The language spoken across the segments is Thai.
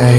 เอ้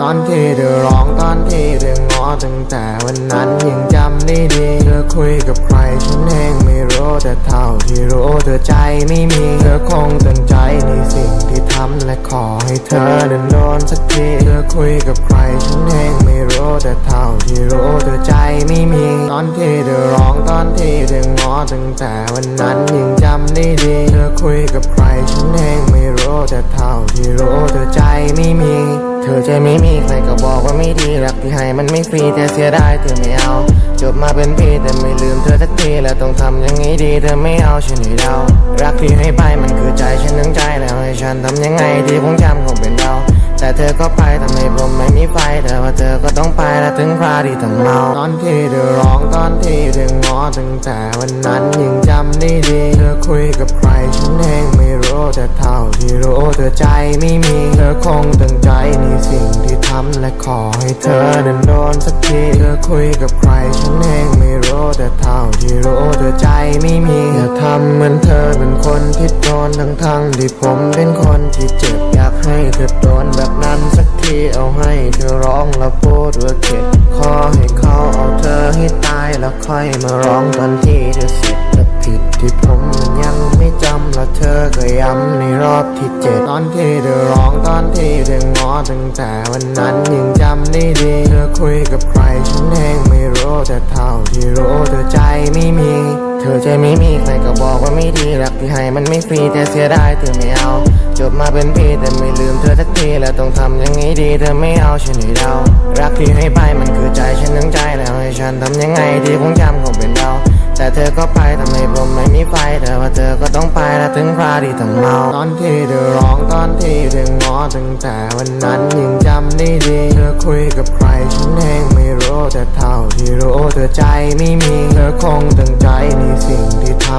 ตอนที่เธอร้องตอนที่เธองอตั้งแต่วันนั้นยังจำได้ดี เธอคุยกับใครฉันเองไม่รู้แต่เท่าที่รู้เธอใจไม่มี เธอคงตั้งใจในสิ่งที่ทำและขอให้เธอเดินโดนสักทีเธอคุยกับใครฉันเองไม่รู้แต่เท่าที่รู้เธอใจไม่มี ตอนที่เธอร้องตอนที่เธองอตั้งแต่วันนั้นยังจำได้ดี เธอคุยกับใคร ฉันเองไม่รู้แต่เท่าที่รู้เธอใจไม่มี เธอใจไม่มีใครก็บอกว่าไม่ดีรักที่ให้มันไม่ฟรีแต่เสียดายเธอไม่เอา จบมาเป็นพี่แต่ไม่ลืมเธอสักทีแล้วต้องทำยังไงดีเธอไม่เอาฉันให้เดารักที่ให้ไปมันคือใจฉันทั้งใจแล้วให้ฉันทำยังไงดีคงจำคงเป็นเราแต่เธอก็ไปทำให้ผมไม่มีไฟแต่ว่าเธอก็ต้องไปและถึงคราที่ต้องเมาตอนที่เธอร้องตอนที่เธองอตั้งแต่วันนั้นยังจำได้ดี เธอคุยกับใครฉันเอง รู้แต่เท่าที่รู้เธอใจไม่มีเธอคงตั้งใจในสิ่งที่ทำและขอให้เธอเดินโดนสักทีเธอคุยกับใครฉันเองไม่รู้แต่เท่าที่รู้เธอใจไม่มีอย่าทำเหมือนเธอเป็นคนที่โดนทั้งทั้งที่ผมเป็นคนที่เจ็บอยากให้เธอโดนแบบนั้นสักทีเอาให้เธอร้องแล้วพูดว่าเจ็บขอให้เขาเอาเธอให้ตายแล้วค่อยมาร้องตอนที่เธอเสร็จ แต่ผิดที่ผมมันยังไม่จำแล้วเธอก็ย้ำในรอบที่เจ็ดตอนที่เธอร้องตอนที่เธองอตั้งแต่วันนั้นยังจำได้ดีเธอคุยกับใครฉันเองไม่รู้แต่เท่าที่รู้เธอใจไม่มี เธอใจไม่มีใครก็บอกว่าไม่ดีรักที่ให้มันไม่ฟรีแต่เสียดายเธอไม่เอาจบมาเป็นพี่แต่ไม่ลืมเธอสักทีแล้วต้องทำยังไงดีเธอไม่เอาฉันให้เดารักที่ให้ไปมันคือใจฉันทั้งใจแล้วให้ฉันทำยังไงดีคงจำคงเป็นเรา แต่เธอก็ไปทำไมผมไม่มีไฟแต่ว่าเธอก็ต้องไปและถึงคราที่ต้องเมาตอนที่เธอร้องตอนที่เธองอตั้งแต่วันนั้นยังจำได้ดีเธอคุยกับใครฉันเองไม่รู้แต่เท่าที่รู้เธอใจไม่มีเธอคงตั้งใจนสิ่สิ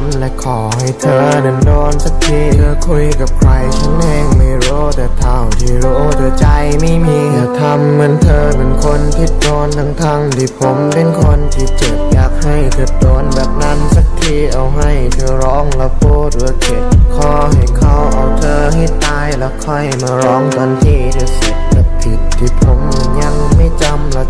ำและขอให้เธอเดินโดนสักทีเธอคุยกับใครฉันเองไม่รู้แต่เท่าที่รู้เธอใจไม่มีอย่าทำเหมือนเธอเป็นคนที่โดนทั้งทั้งที่ผมเป็นคนที่เจ็บอยากให้เธอโดนแบบนั้นสักทีเอาให้เธอร้องแล้วพูดว่าเจ็บขอให้เขาเอาเธอให้ตายแล้วค่อยมาร้องตอนที่เธอเสร็จแต่ผิดที่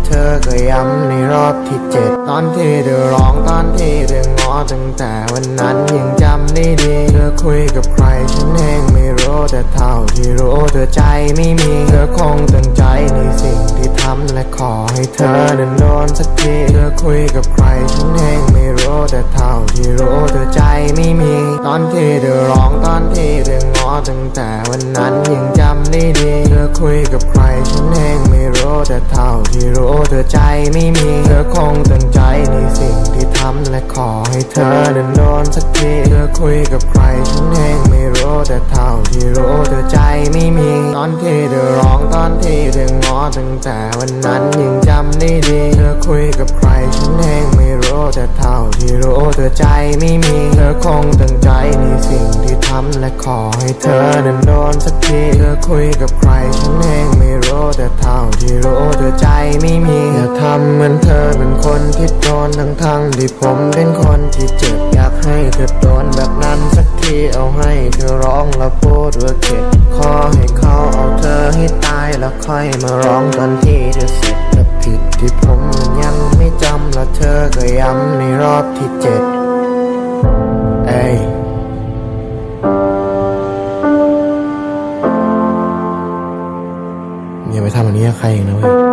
เธอก็ย้ำในรอบที่เจ็ดตอนที่เธอร้องตอนที่เธองอตั้งแต่วันนั้นยังจำได้ดี เธอคุยกับใครฉันเองไม่รู้แต่เท่าที่รู้เธอใจไม่มี เธอคงตั้งใจในสิ่งที่ทำและขอให้เธอเดินโดนสักที เธอคุยกับใครฉันเองไม่รู้แต่เท่าที่รู้เธอใจไม่มี ตอนที่เธอร้องตอนที่เธองอตั้งแต่วันนั้นยังจำได้ดีเธอคุยกับใครฉันเองไม่รู้แต่เท่าที่รู้เธอใจไม่มีเธอคงตั้งใจในสิ่งที่ทำและขอให้เธอเดินโดนสักทีเธอคุยกับใครฉันเองไม่รู้แต่เท่าที่รู้เธอใจไม่มีตอนที่เธอร้องตอนที่เธองอตั้งแต่วันนั้นยังจำได้ดีเธอคุยกับใครฉันเอง ไม่รู้แต่เท่าที่รู้เธอใจไม่มีเธอคงตั้งใจในสิ่งที่ทำและขอให้เธอเดินโดนสักทีเธอคุยกับใครฉันเองไม่รู้แต่เท่าที่รู้เธอใจไม่มีอย่าทำเหมือนเธอเป็นคนที่โดนทั้งทั้งที่ผมเป็นคนที่เจ็บอยากให้เธอโดนแบบนั้นสักทีเอาให้เธอร้องแล้วพูดว่าเจ็บขอให้เขาเอาเธอให้ตายแล้วค่อยมาร้องตอนที่เธอเสร็จแต่ผิดที่ผม อก็ย้ำในรอบที่เจ็ดเอ้ยอย่าไปทำแบบนี้กับใครอีกนะเว้ย